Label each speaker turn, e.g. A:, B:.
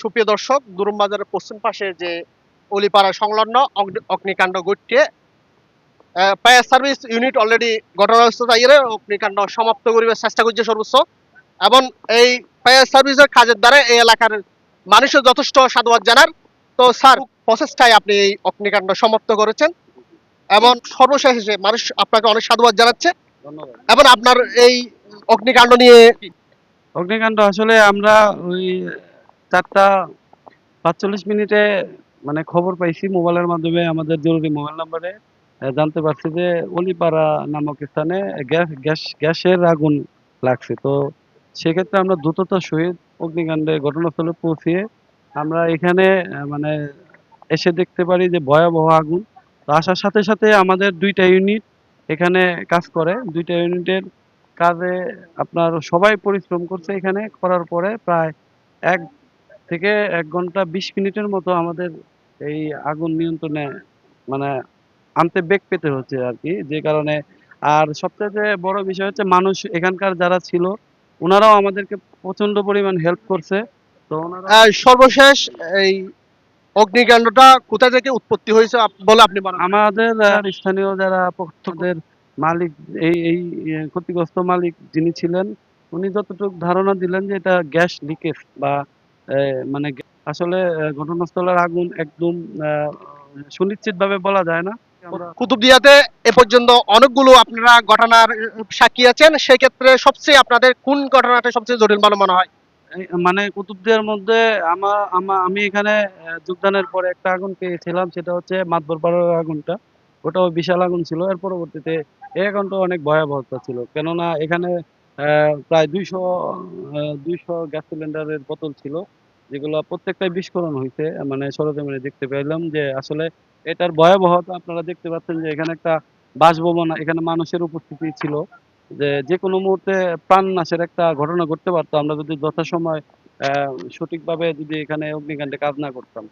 A: সুপ্রিয় দর্শক দুরুম বাজারের পশ্চিম পাশে যে অলিপাড়া সংলগ্ন অগ্নি- অগ্নিকাণ্ড ঘটিয়ে ফায়ার সার্ভিস ইউনিট অলরেডি ঘটনাস্থল অগ্নিকাণ্ড সমাপ্ত করিবার চেষ্টা করছে সর্বোচ্চ। এবং এই ফায়ার সার্ভিসের কাজের দ্বারা এই এলাকার মানুষের যথেষ্ট সাধুবাদ জানার। তো স্যার প্রচেষ্টায় আপনি এই অগ্নিকাণ্ড সমাপ্ত করেছেন। এবং সর্বশেষে মানুষ আপনাকে অনেক সাধুবাদ জানাচ্ছে। এবং আপনার এই অগ্নিকাণ্ড নিয়ে
B: অগ্নিকাণ্ড আসলে আমরা ওই চারটা পাঁচচল্লিশ মিনিটে মানে খবর পাইছি মোবাইলের মাধ্যমে, আমাদের জরুরি মোবাইল নাম্বারে। জানতে পারছি যে অলিপাড়া নামক স্থানে গ্যাস গ্যাস, গ্যাসের আগুন লাগছে। তো সেক্ষেত্রে আমরা দ্রুততার সহিত অগ্নিকাণ্ডে ঘটনাস্থলে পৌঁছিয়ে আমরা এখানে মানে এসে দেখতে পারি যে ভয়াবহ আগুন। তো আসার সাথে সাথে আমাদের দুইটা ইউনিট এখানে কাজ করে। দুইটা ইউনিটের কাজে আপনার সবাই পরিশ্রম করছে এখানে। করার পরে প্রায় এক থেকে এক ঘণ্টা বিশ মিনিটের মতো আমাদের এই আগুন নিয়ন্ত্রণে মানে আনতে বেগ পেতে হচ্ছে আর কি। যে কারণে আর সবচেয়ে বড় বিষয় হচ্ছে মানুষ এখানকার যারা ছিল ওনারাও আমাদেরকে প্রচণ্ড পরিমাণ হেল্প করছে। তো ওনারা
A: সর্বশেষ এই অগ্নিকাণ্ডটা কোথা থেকে উৎপত্তি হয়েছে বলে আপনি
B: আমাদের স্থানীয় যারা পক্ষদের মালিক এই এই ক্ষতিগ্রস্ত মালিক যিনি ছিলেন উনি যতটুকু ধারণা দিলেন যে এটা গ্যাস লিকেজ বা মানে আসলে ঘটনাস্থলের আগুন একদম সুনিশ্চিত ভাবে বলা যায় না।
A: কুতুবদিয়াতে এ পর্যন্ত অনেকগুলো আপনারা ঘটনার সাক্ষী আছেন সেক্ষেত্রে সবচেয়ে আপনাদের কোন ঘটনাটা সবচেয়ে জটিল বলে মনে হয়?
B: মানে কুতুবদিয়ার মধ্যে আমার আমা- আমি এখানে যোগদানের পরে একটা আগুন পেয়েছিলাম সেটা হচ্ছে মাতবর পাড়ার আগুনটা। ওটাও বিশাল আগুন ছিল এর পরবর্তীতে এই আগুনটা অনেক ভয়াবহতা ছিল। কেননা এখানে আহ, প্রায় দুইশো দুইশো গ্যাস সিলিন্ডারের বোতল ছিল। যেগুলো প্রত্যেকটাই বিস্ফোরণ হয়েছে মানে সরজমিনে দেখতে পাইলাম যে আসলে এটার ভয়াবহতা আপনারা দেখতে পাচ্ছেন যে এখানে একটা বাসভবন, এখানে মানুষের উপস্থিতি ছিল যে যে কোনো মুহূর্তে প্রাণ নাশের একটা ঘটনা ঘটতে পারতো। আমরা যদি যথাসময় সঠিকভাবে যদি এখানে অগ্নিকাণ্ডে কাজ না করতাম।